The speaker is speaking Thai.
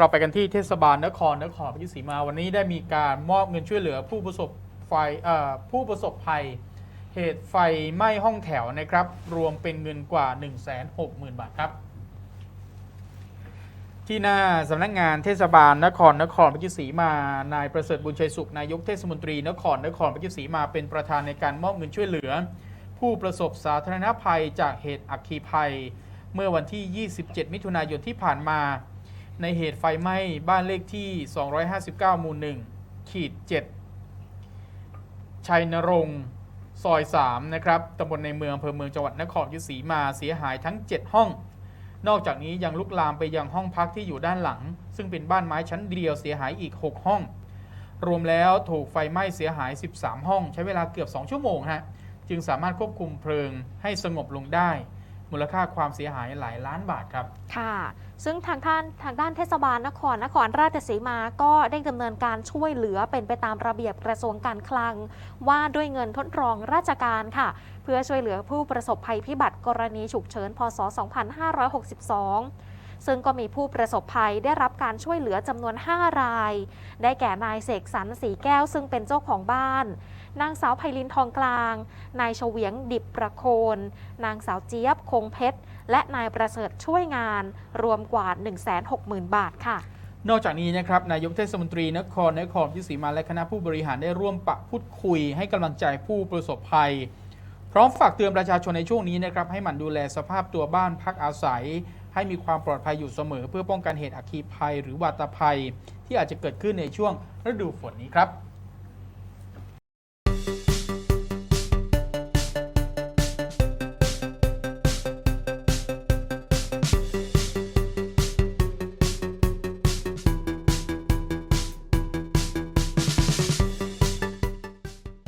เราไปกันที่เทศบาลนครนครราชสีมาวันนี้ได้มีการมอบเงินช่วยเหลือผู้ประสบไฟผู้ประสบภัย เหตุไฟไหม้ห้องแถวนะครับ รวมเป็นเงินกว่า 1 6 0 0 0 0 บาทครับ ที่หน้าสำนักงานเทศบาลนครนครราชสีมานายประเสริฐบุญชัยสุขนายกเทศมนตรีนครนครราชสีมาเป็นประธานในการมอบเงินช่วยเหลือ ผู้ประสบสาธารณภัยจากเหตุอัคคีภัย เมื่อวันที่ 27 มิถุนายนที่ผ่านมา ในเหตุไฟไหม้บ้านเลขที่ 259 หมู่ 1 ขีด 7 ชัยนรงค์ซอย 3 นะครับ ตำบลในเมืองอำเภอเมืองจังหวัดนครราชสีมา เสียหายทั้ง 7 ห้อง นอกจากนี้ยังลุกลามไปยังห้องพักที่อยู่ด้านหลัง ซึ่งเป็นบ้านไม้ชั้นเดียวเสียหายอีก 6 ห้อง รวมแล้วถูกไฟไหม้เสียหาย 13 ห้อง ใช้เวลาเกือบ 2 ชั่วโมงฮะ จึงสามารถควบคุมเพลิงให้สงบลงได้ มูลค่าความเสียหายหลายล้านบาทครับ ค่ะ ซึ่งทางท่านทางด้านเทศบาลนครนครราชสีมาก็ได้ดำเนินการช่วยเหลือเป็นไปตามระเบียบกระทรวงการคลัง ว่าด้วยเงินทดรองราชการค่ะ เพื่อช่วยเหลือผู้ประสบภัยพิบัติกรณีฉุกเฉินพศ 2562 ซึ่งก็มีผู้ประสบภัยได้รับการช่วยเหลือจำนวน 5 ราย ได้แก่นายเสกสรรสีแก้วซึ่งเป็นเจ้าของบ้าน นางสาวไพลินทองกลาง นายเฉวียงดิบประโคน นางสาวเจี๊ยบคงเพชร และนายประเสริฐช่วยงาน รวมกว่า 160,000 บาทค่ะนอกจากนี้นะครับนายกเทศมนตรีนครนครราชสีมาและคณะผู้บริหารได้ร่วมปะพูดคุยให้กำลังใจผู้ประสบภัย พร้อมฝากเตือนประชาชนในช่วงนี้นะครับให้หมั่นดูแลสภาพตัวบ้านพักอาศัย ให้มีความปลอดภัยอยู่เสมอ เพื่อป้องกันเหตุอัคคีภัย หรือวาตภัย ที่อาจจะเกิดขึ้นในช่วงฤดูฝนนี้ครับ